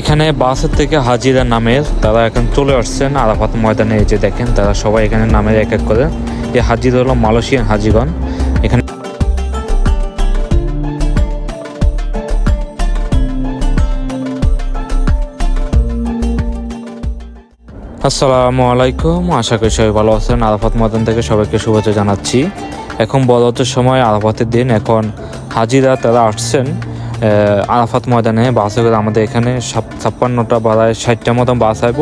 এখানে বাসের থেকে হাজিরা নামের তারা এখন চলে আসছেন আরাফাত ময়দানে। এই যে দেখেন, তারা সবাই এখানে নামের এক এক করে। এই হাজির হলো মালয়েশিয়ান হাজিগণ। এখানে আসসালামু আলাইকুম, আশা করি সবাই ভালো আছেন। আরাফাত ময়দান থেকে সবাইকে শুভেচ্ছা জানাচ্ছি। এখন বড়তের সময় আরাফাতের দিন, এখন হাজিরা তারা আসছেন। আরাফাত ময়দানে বাস হয়ে গেলে। আমাদের এখানে ছাপ্পান্নটা বাড়ায় ষাটটা মতন বাস আসব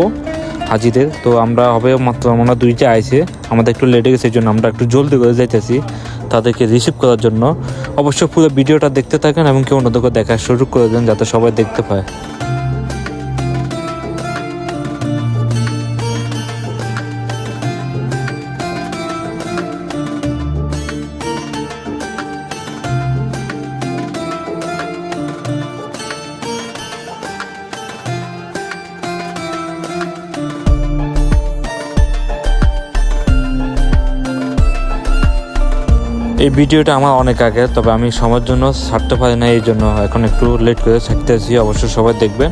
হাজিদের। তো আমরা হবে মাত্র আমরা দুইটা আইছে। আমাদের একটু লেটে গেছে জন্য আমরা একটু জলদি করে যাইতেছি তাদেরকে রিসিভ করার জন্য। অবশ্য পুরো ভিডিওটা দেখতে থাকেন এবং কেউ অন্যদেরকে দেখার সুযোগ করে দেন যাতে সবাই দেখতে পায়। এই ভিডিওটা আমার অনেক আগে তবে আমি সময়ের জন্য ছাড়তে পারি না এই জন্য এখন একটু লেট করে ছাড়তেছি, অবশ্যই সবাই দেখবেন।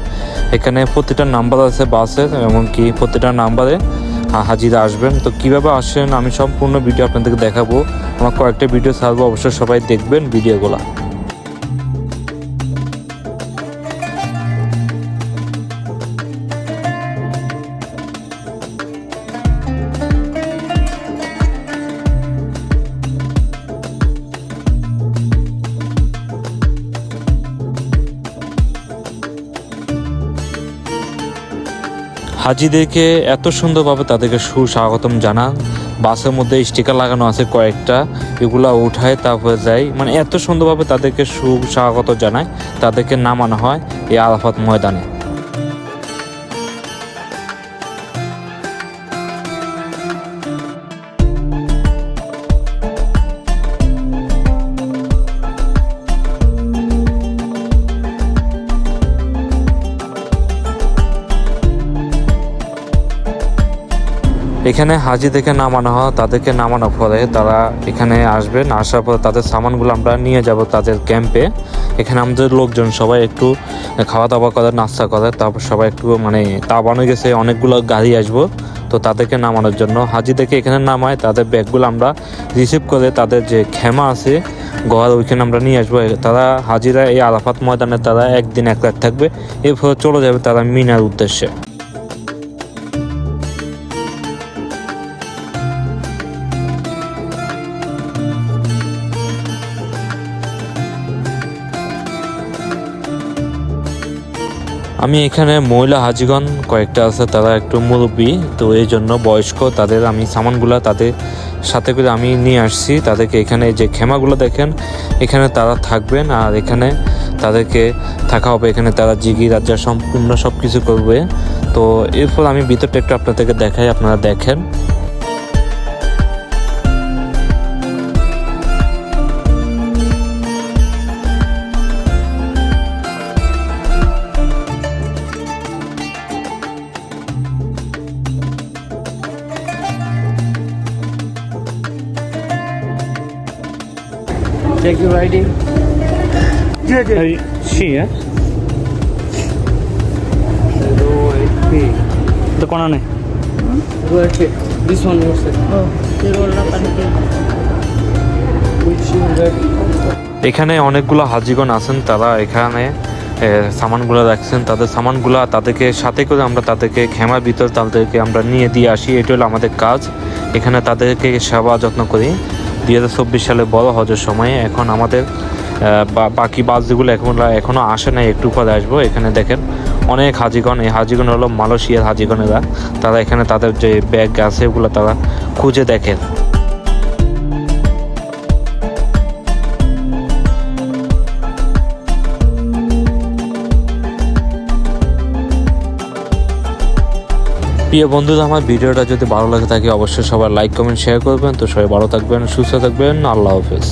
এখানে প্রতিটা নাম্বার আছে বাসের এমনকি প্রতিটা নাম্বারে হাজিরা আসবেন। তো কীভাবে আসেন, আমি সম্পূর্ণ ভিডিও আপনাদেরকে দেখাবো। আমার কয়েকটা ভিডিও ছাড়বো, অবশ্যই সবাই দেখবেন ভিডিওগুলো। হাজিদেরকে এত সুন্দরভাবে তাদেরকে সুস্বাগতম জানান। বাসের মধ্যে স্টিকার লাগানো আছে কয়েকটা। এগুলা উঠায় তারপরে যায়। মানে এত সুন্দরভাবে তাদেরকে সুস্বাগত জানায়, তাদেরকে নামানো হয় এই আরাফাত ময়দানে। এখানে হাজি থেকে নামানো হয়, তাদেরকে নামানোর পরে তারা এখানে আসবেন আসার পরে তাদের সামানগুলো আমরা নিয়ে যাব তাদের ক্যাম্পে এখানে আমাদের লোকজন সবাই একটু খাওয়া দাওয়া করে, নাস্তা করে, তারপর সবাই একটু মানে তা তাবানো গেছে, অনেকগুলো গাড়ি আসব। তো তাদেরকে নামানোর জন্য হাজি হাজিদেরকে এখানে নামায়, তাদের ব্যাগগুলো আমরা রিসিভ করে তাদের যে খেমা আছে ঘর ওইখানে আমরা নিয়ে আসব। তারা হাজিরা এই আরাফাত ময়দানে তারা একদিন এক রাত থাকবে, এরপরে চলে যাবে তারা মিনার উদ্দেশ্যে। আমি এখানে মহিলা হাজিগণ কয়েকটা আছে, তারা একটু মুরব্বী, তো এই জন্য বয়স্ক, তাদের আমি সামানগুলো তাদের সাথে করে আমি নিয়ে আসছি। তাদেরকে এখানে যে খেমাগুলো দেখেন, এখানে তারা থাকবেন আর এখানে তাদেরকে থাকা হবে। এখানে তারা জিগি রাজ্যা সম্পূর্ণ সব কিছু করবে। তো এরপর আমি ভিতরটা একটু আপনাদেরকে দেখাই, আপনারা দেখেন। Check your ID. Yeah, yeah. she yeah? নেই Zero eight three. This one you said. Oh. Which you? এখানে অনেকগুলো হাজিগণ আছেন তারা এখানে সামানগুলো রাখছেন তাদের সামানগুলো তাদেরকে সাথে করে আমরা তাদেরকে খেমার ভিতর তাদেরকে আমরা নিয়ে দিয়ে আসি এটা হলো আমাদের কাজ এখানে তাদেরকে সেবা যত্ন করি দুই হাজার চব্বিশ সালে বড় হজের সময়ে এখন আমাদের বাকি বাস যেগুলো এখন এখনও আসে নাই, একটু পরে আসব। এখানে দেখেন অনেক হাজিগণ, এই হাজিগণ হলো মালয়েশিয়ার হাজিগণেরা। তারা এখানে তাদের যে ব্যাগ আছে, ওগুলো তারা খুঁজে দেখেন। প্রিয় বন্ধুরা, আমার ভিডিওটা যদি ভালো লাগে থাকে, অবশ্যই সবাই লাইক কমেন্ট শেয়ার করবেন। তো সবাই ভালো থাকবেন, সুস্থ থাকবেন। আল্লাহ হাফেজ।